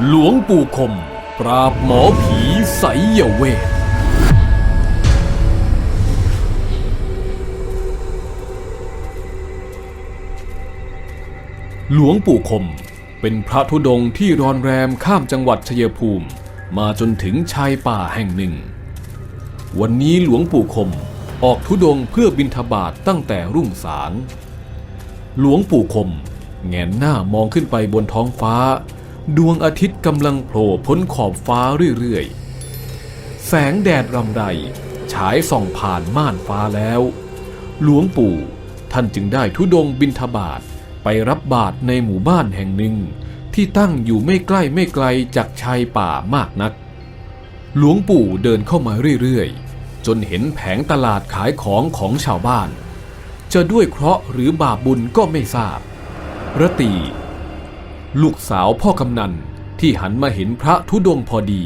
หลวงปู่คม ปราบหมอผีไสยเวท หลวงปู่คมเป็นพระธุดงค์ที่รอนแรมข้ามจังหวัดชัยภูมิ มาจนถึงชายป่าแห่งหนึ่ง วันนี้หลวงปู่คมออกธุดงค์เพื่อบิณฑบาตตั้งแต่รุ่งสาง หลวงปู่คมแงนหน้ามองขึ้นไปบนท้องฟ้า ดวงอาทิตย์กำลังโผล่พ้นขอบฟ้าเรื่อยๆ แสงแดดรำไร ฉายส่องผ่านม่านฟ้าแล้ว หลวงปู่ท่านจึงได้ทุดงบินทบาทไปรับบาตรในหมู่บ้านแห่งหนึ่ง ที่ตั้งอยู่ไม่ใกล้ไม่ไกลจากชายป่ามากนัก หลวงปู่เดินเข้ามาเรื่อยๆ จนเห็นแผงตลาดขายของของชาวบ้าน จะด้วยเคราะห์หรือบาปบุญก็ไม่ทราบ ระตี ลูกสาวพ่อกำนันที่หันมาเห็นพระธุดงค์พอดี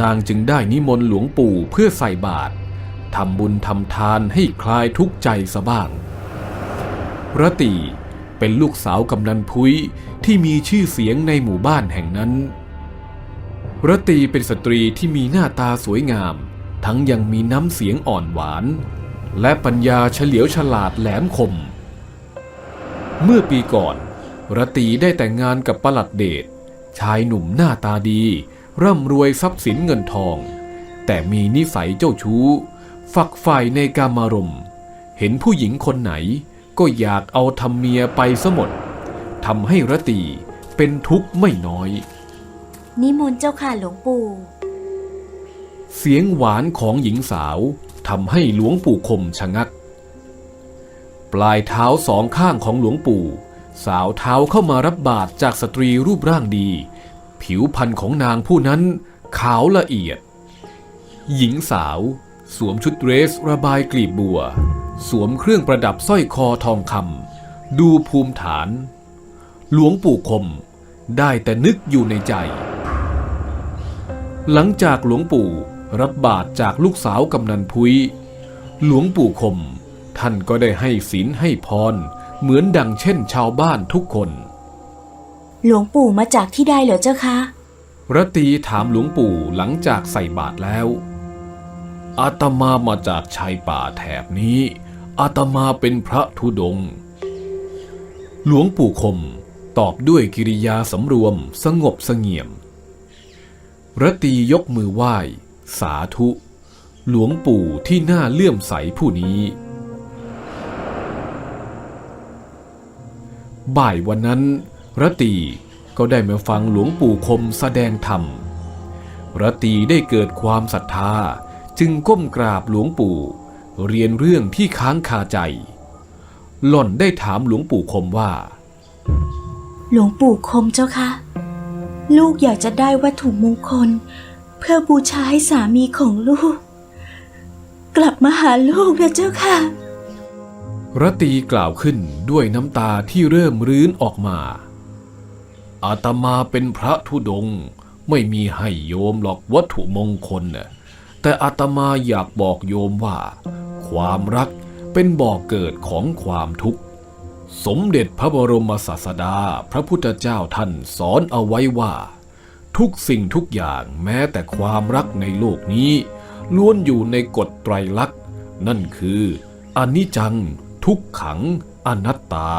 นางจึงได้นิมนต์หลวงปู่เพื่อใส่บาตรทำบุญทำทานให้คลายทุกข์ใจซะบ้างระตีเป็นลูกสาวกำนันพุ้ยที่มีชื่อเสียงในหมู่บ้านแห่งนั้นระตีเป็นสตรีที่มีหน้าตาสวยงาม ทั้งยังมีน้ำเสียงอ่อนหวาน และปัญญาเฉลียวฉลาดแหลมคม เมื่อปีก่อน ระตีได้แต่งงานกับประหลัดเดชชายหนุ่มหน้าตาดี ร่ำรวยทรัพย์สินเงินทอง แต่มีนิสัยเจ้าชู้ ฝักใฝ่ในกามารมณ์ เห็นผู้หญิงคนไหนก็อยากเอาทำเมียไปซะหมดทำให้ระตีเป็นทุกข์ไม่น้อย นิมนต์เจ้าค่ะหลวงปู่ เสียงหวานของหญิงสาวทำให้หลวงปู่คมชะงัก ปลายเท้าสองข้างของหลวงปู่ สาวเท้าเข้ามารับบาตรจากสตรีรูปร่างดี ผิวพรรณของนางผู้นั้นขาวละเอียด หญิงสาว สวมชุดเดรสระบายกลีบบัว สวมเครื่องประดับสร้อยคอทองคำดูภูมิฐาน หลวงปู่คมได้แต่นึกอยู่ในใจ หลังจากหลวงปู่รับบาตรจากลูกสาวกำนันพุย หลวงปู่คม ท่านก็ได้ให้ศีลให้พร เหมือนดังเช่นชาวบ้านทุกคน หลวงปู่มาจากที่ใดเหรอเจ้าคะระตีถามหลวงปู่หลังจากใส่บาตรแล้ว อาตมามาจากชายป่าแถบนี้ อาตมาเป็นพระธุดงค์หลวงปู่คมตอบด้วยกิริยาสำรวมสงบเสงี่ยมระตียกมือไหว้ สาธุ หลวงปู่ที่น่าเลื่อมใสผู้นี้ บ่ายวันนั้น ระตีก็ได้มาฟังหลวงปู่คมแสดงธรรม ระตีได้เกิดความศรัทธาจึงก้มกราบหลวงปู่ เรียนเรื่องที่ค้างคาใจ หล่อนได้ถามหลวงปู่คมว่า หลวงปู่คมเจ้าคะลูกอยากจะได้วัตถุมงคล เพื่อบูชาให้สามีของลูก กลับมาหาลูกนะเจ้าค่ะ รตีกล่าวขึ้นด้วยน้ำตาที่เริ่มรื้นออกมา อาตมาเป็นพระธุดงไม่มีให้โยมหรอกวัตถุมงคลน่ะแต่อาตมาอยากบอกโยมว่า ความรักเป็นบ่อกเกิดของความทุกข์ สมเด็จพระบรมศาสดาพระพุทธเจ้าท่านสอนเอาไว้ว่า ทุกสิ่งทุกอย่างแม้แต่ความรักในโลกนี้ ล้วนอยู่ในกฎไตรลักษณ์ นั่นคืออนิจจัง ทุกขังอนัตตา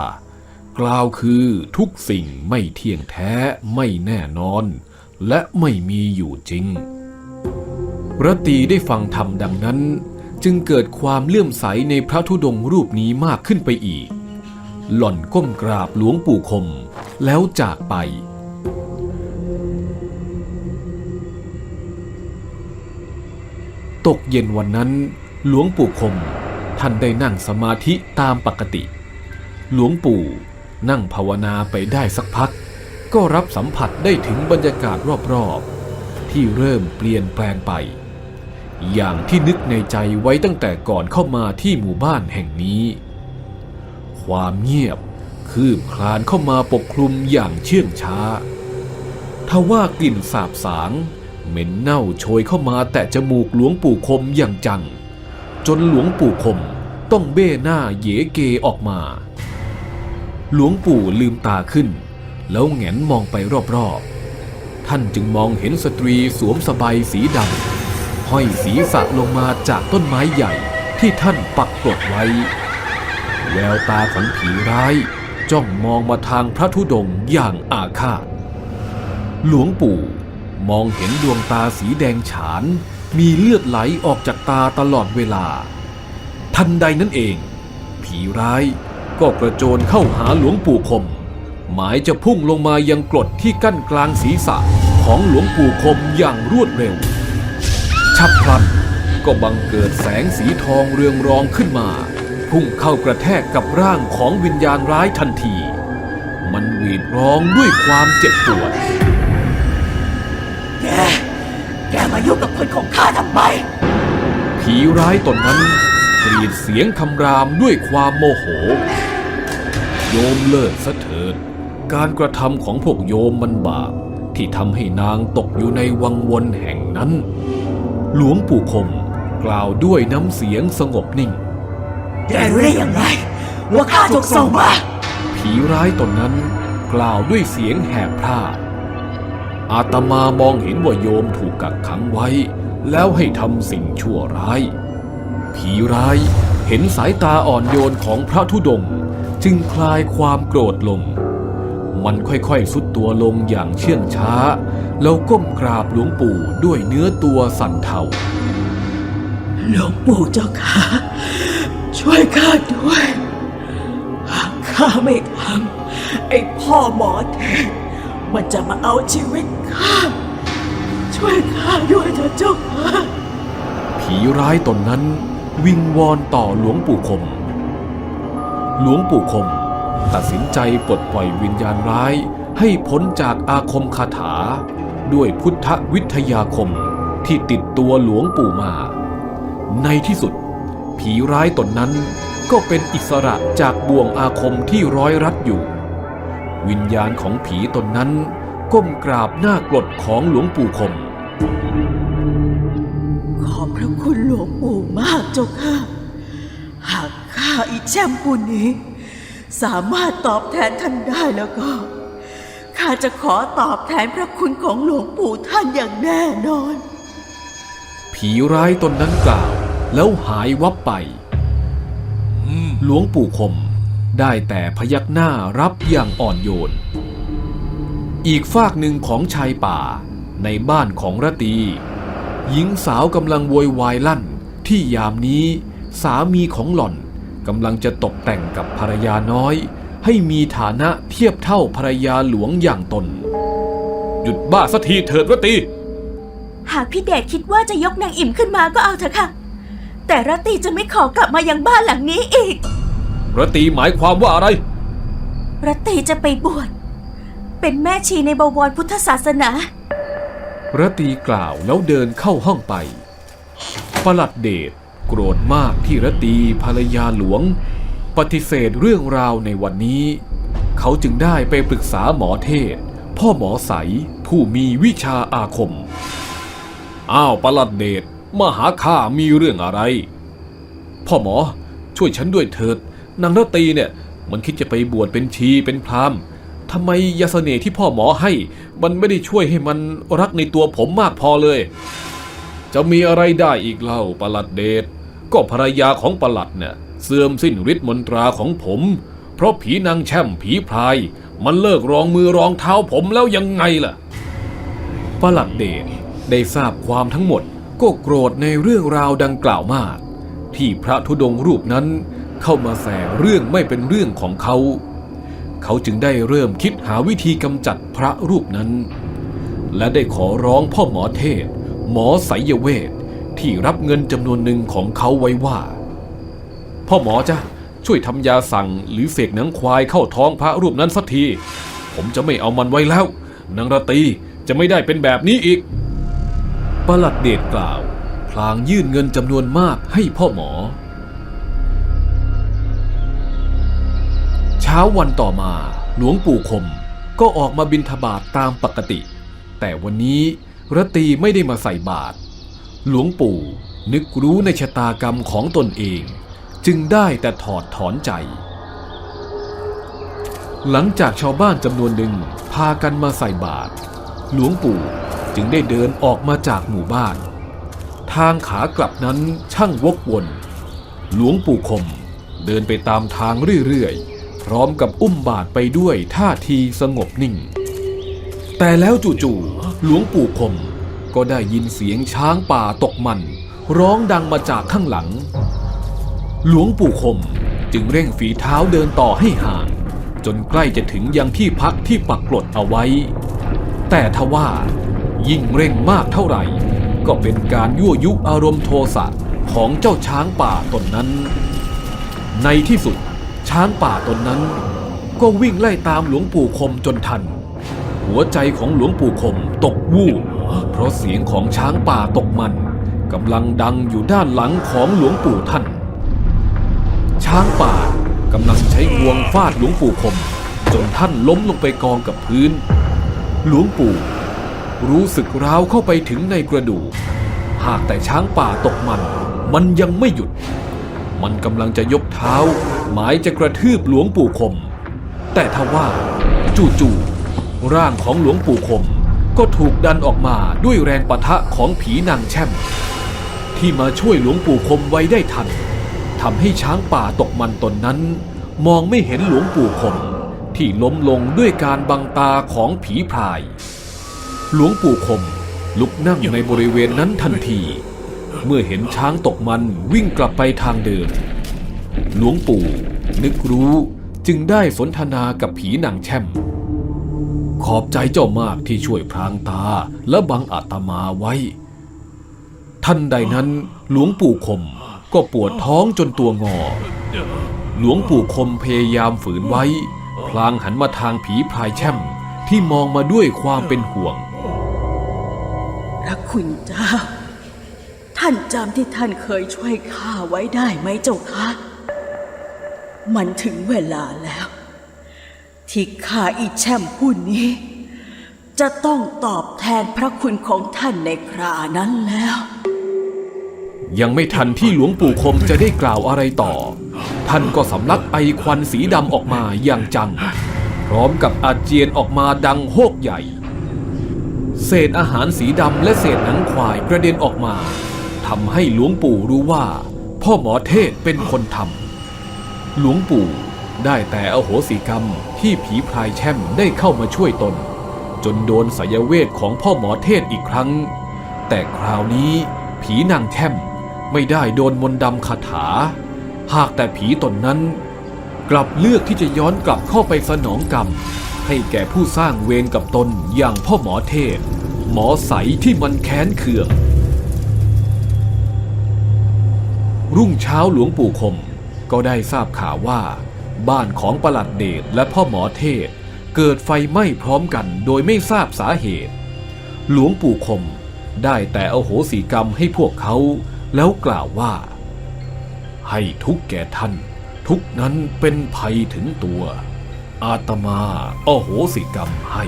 กล่าวคือทุกสิ่งไม่เที่ยงแท้ไม่แน่นอน และไม่มีอยู่จริงระตีได้ฟังธรรมดังนั้น จึงเกิดความเลื่อมใสในพระธุดงค์รูปนี้มากขึ้นไปอีก หล่อนก้มกราบหลวงปู่คม แล้วจากไปตกเย็นวันนั้น หลวงปู่คม ท่านได้นั่งสมาธิตามปกติ หลวงปู่นั่งภาวนาไปได้สักพัก ก็รับสัมผัสได้ถึงบรรยากาศรอบๆ ที่เริ่มเปลี่ยนแปลงไป อย่างที่นึกในใจไว้ตั้งแต่ก่อนเข้ามาที่หมู่บ้านแห่งนี้ ความเงียบคืบคลานเข้ามาปกคลุมอย่างเชื่องช้า ทว่ากลิ่นสาบสาง เหม็นเน่าโชยเข้ามาแต่จมูกหลวงปู่คมอย่างจัง จนหลวงปู่คม ต้องเบ้หน้าเยเกออกมา หลวงปู่ลืมตาขึ้น แล้วแหงนมองไปรอบๆ ท่านจึงมองเห็นสตรีสวมสบายสีดำห้อยศีรษะลงมาจากต้นไม้ใหญ่ที่ท่านปักกดไว้ แววตาของผีร้าย จ้องมองมาทางพระธุดงค์อย่างอาฆาต หลวงปู่มองเห็นดวงตาสีแดงฉานมีเลือดไหลออกจากตาตลอดเวลา ทันใดนั้นเอง ผีร้ายก็กระโจนเข้าหาหลวงปู่คม หมายจะพุ่งลงมายังกรดที่กั้นกลางศีรษะของหลวงปู่คมอย่างรวดเร็ว ฉับพลันก็บังเกิดแสงสีทองเรืองรองขึ้นมา พุ่งเข้ากระแทกกับร่างของวิญญาณร้ายทันที มันหวีดร้องด้วยความเจ็บปวด แก แกมายุ่งกับคนของข้าทำไม ผีร้ายตนนั้น กรีดเสียงคำรามด้วยความโมโห โยมเลิกซะเถิด การกระทำของพวกโยมมันบาปที่ทำให้นางตกอยู่ในวังวนแห่งนั้น หลวงปู่คมกล่าวด้วยน้ำเสียงสงบนิ่ง แกรู้ได้อย่างไร ว่าข้าถูกส่งมา ผีร้ายตนนั้นกล่าวด้วยเสียงแหบพร่าอาตมามองเห็นว่าโยมถูกกักขังไว้ แล้วให้ทำสิ่งชั่วร้าย ผีร้ายเห็นสายตาอ่อนโยนของพระธุดงค์จึงคลายความโกรธลง มันค่อยๆสุดตัวลงอย่างเชื่องช้า แล้วก้มกราบหลวงปู่ด้วยเนื้อตัวสั่นเทาหลวงปู่เจ้าค่ะช่วยข้าด้วยหากข้าไม่ทำไอ้พ่อหมอเทพมันจะมาเอาชีวิตข้าช่วยข้าด้วยเถอะเจ้าค่ะผีร้ายตนนั้น วิงวอนต่อหลวงปู่คม หลวงปู่คม ตัดสินใจปลดปล่อยวิญญาณร้ายให้พ้นจากอาคมคาถา ด้วยพุทธวิทยาคมที่ติดตัวหลวงปู่มา ในที่สุด ผีร้ายตนนั้นก็เป็นอิสระจากบ่วงอาคมที่ร้อยรัดอยู่ วิญญาณของผีตนนั้น ก้มกราบหน้ากรดของหลวงปู่คม ขอบพระคุณหลวงปู่ เจ้าค่ะหากข้าอีแชมปุนี้ สามารถตอบแทนท่านได้แล้วก็ ข้าจะขอตอบแทนพระคุณของหลวงปู่ท่านอย่างแน่นอน ผีร้ายตนนั้นกล่าว แล้วหายวับไป หลวงปู่คมได้แต่พยักหน้ารับอย่างอ่อนโยน อีกฝากหนึ่งของชายป่าในบ้านของระตี หญิงสาวกำลังโวยวายลั่น ที่ยามนี้สามีของหล่อนกำลังจะตกแต่งกับภรรยาน้อย ให้มีฐานะเทียบเท่าภรรยาหลวงอย่างตน หยุดบ้าสักทีเถิดระตี หากพี่เดชคิดว่าจะยกนางอิ่มขึ้นมาก็เอาเถอะค่ะ แต่รตตีจะไม่ขอกลับมายังบ้านหลังนี้อีก ระตีหมายความว่าอะไรรตตีจะไปบวชเป็นแม่ชีในบวรพุทธศาสนา ระตีกล่าวแล้วเดินเข้าห้องไป ประหลัดเดชโกรธมากที่รตีภรรยาหลวง ปฏิเสธเรื่องราวในวันนี้ เขาจึงได้ไปปรึกษาหมอเทศ พ่อหมอใสผู้มีวิชาอาคม อ้าวประหลัดเดชมาหาข้ามีเรื่องอะไร พ่อหมอช่วยฉันด้วยเถิด นางรตีเนี่ย มันคิดจะไปบวชเป็นชีเป็นพราหมณ์ทำไมยาเสน่ห์ที่พ่อหมอให้ มันไม่ได้ช่วยให้มันรักในตัวผมมากพอเลย จะมีอะไรได้อีกเล่าประหลัดเดชก็ภรรยาของประหลัดเนี่ยเสื่อมสิ้นฤทธิ์มนตราของผม เพราะผีนางแช่มผีพราย มันเลิกรองมือรองเท้าผมแล้วยังไงล่ะประหลัดเดชได้ทราบความทั้งหมดก็โกรธในเรื่องราวดังกล่าวมาก ที่พระธุดงค์รูปนั้นเข้ามาแสเรื่องไม่เป็นเรื่องของเขา เขาจึงได้เริ่มคิดหาวิธีกำจัดพระรูปนั้น และได้ขอร้องพ่อหมอเทศ หมอไสยเวทที่รับเงินจำนวนหนึ่งของเขาไว้ว่า พ่อหมอจ้ะช่วยทำยาสั่งหรือเสกหนังควายเข้าท้องพระรูปนั้นสักที ผมจะไม่เอามันไว้แล้วนางราตรีจะไม่ได้เป็นแบบนี้อีกประหลัดเดชกล่าว พลางยื่นเงินจำนวนมากให้พ่อหมอ เช้าวันต่อมาหลวงปู่คมก็ออกมาบินทบาทตามปกติ แต่วันนี้ รตีไม่ได้มาใส่บาตรหลวงปู่นึกรู้ในชะตากรรมของตนเอง จึงได้แต่ถอดถอนใจ หลังจากชาวบ้านจำนวนหนึ่งพากันมาใส่บาตรหลวงปู่จึงได้เดินออกมาจากหมู่บ้าน ทางขากลับนั้นช่างวกวน หลวงปู่คมเดินไปตามทางเรื่อยๆ พร้อมกับอุ้มบาทไปด้วยท่าทีสงบนิ่ง แต่แล้วจู่ๆหลวงปู่คม ก็ได้ยินเสียงช้างป่าตกมัน ร้องดังมาจากข้างหลัง หลวงปู่คมจึงเร่งฝีเท้าเดินต่อให้ห่าง จนใกล้จะถึงยังที่พักที่ปักกลดเอาไว้ แต่ทว่า ยิ่งเร่งมากเท่าไหร่ ก็เป็นการยั่วยุอารมณ์โทสะของเจ้าช้างป่าตนนั้น ในที่สุดช้างป่าตนนั้น ก็วิ่งไล่ตามหลวงปู่คมจนทัน หัวใจของหลวงปู่คมตกวูบเพราะเสียงของช้างป่าตกมันกำลังดังอยู่ด้านหลังของหลวงปู่ท่าน ช้างป่ากำลังใช้งวงฟาดหลวงปู่คม จนท่านล้มลงไปกองกับพื้น หลวงปู่รู้สึกร้าวเข้าไปถึงในกระดูก หากแต่ช้างป่าตกมัน มันยังไม่หยุด มันกำลังจะยกเท้า หมายจะกระทืบหลวงปู่คม แต่ทว่าจู่ๆ ร่างของหลวงปู่คม ก็ถูกดันออกมาด้วยแรงปะทะของผีนางแช่ม ที่มาช่วยหลวงปู่คมไว้ได้ทันทำให้ช้างป่าตกมันตนนั้น มองไม่เห็นหลวงปู่คม ที่ล้มลงด้วยการบังตาของผีพราย หลวงปู่คมลุกนั่งในบริเวณนั้นทันที เมื่อเห็นช้างตกมันวิ่งกลับไปทางเดิม หลวงปู่ นึกรู้จึงได้สนทนากับผีนางแช่ม ขอบใจเจ้ามากที่ช่วยพรางตาและบังอาตมาไว้ทันใดนั้นหลวงปู่คมก็ปวดท้องจนตัวงอ หลวงปู่คมพยายามฝืนไว้ พลางหันมาทางผีพรายแช่มที่มองมาด้วยความเป็นห่วง พระคุณเจ้า ท่านจำที่ท่านเคยช่วยข้าไว้ได้ไหมเจ้าคะ มันถึงเวลาแล้ว ที่ข้าอีแช่มผู้นี้ จะต้องตอบแทนพระคุณของท่านในครานั้นแล้ว ยังไม่ทันที่หลวงปู่คมจะได้กล่าวอะไรต่อ ท่านก็สำลักไอควันสีดำออกมาอย่างจัง พร้อมกับอาเจียนออกมาดังโฮกใหญ่ เศษอาหารสีดำและเศษหนังควายกระเด็นออกมาทำให้หลวงปู่รู้ว่า พ่อหมอเทศเป็นคนทำหลวงปู่ ได้แต่อโหสิกรรมที่ผีพรายแช่มได้เข้ามาช่วยตน จนโดนสายเวทของพ่อหมอเทศอีกครั้ง แต่คราวนี้ผีนางแช่มไม่ได้โดนมนต์ดำคาถา หากแต่ผีตนนั้น กลับเลือกที่จะย้อนกลับเข้าไปสนองกรรม ให้แก่ผู้สร้างเวรกับตนอย่างพ่อหมอเทศ หมอใสที่มันแค้นเคือง รุ่งเช้าหลวงปู่คมก็ได้ทราบข่าวว่า บ้านของประหลัดเดชและพ่อหมอเทศ เกิดไฟไหม้พร้อมกันโดยไม่ทราบสาเหตุ หลวงปู่คมได้แต่อโหสีกรรมให้พวกเขา แล้วกล่าวว่า ให้ทุกแก่ท่าน ทุกนั้นเป็นภัยถึงตัว อาตมาอโหสิกรรมให้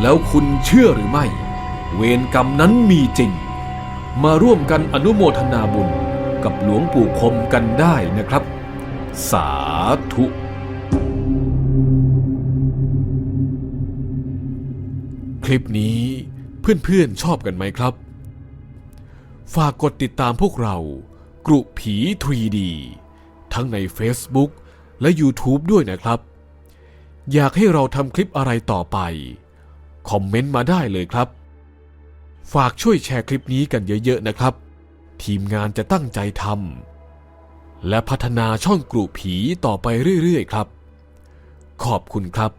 แล้วคุณเชื่อหรือไม่ เวรกรรมนั้นมีจริง มาร่วมกันอนุโมทนาบุญกับหลวงปู่คมกันได้นะครับ สาธุ คลิปนี้เพื่อนๆชอบกันไหมครับ ฝากกดติดตามพวกเรา กรุผี 3D ทั้งใน Facebook และ YouTube ด้วยนะครับ อยากให้เราทำคลิปอะไรต่อไป คอมเมนต์มาได้เลยครับ ฝากช่วยแชร์คลิปนี้กันเยอะๆนะครับ ทีมงานจะตั้งใจทำ และพัฒนาช่องกรุผีต่อไปเรื่อยๆครับ ขอบคุณครับ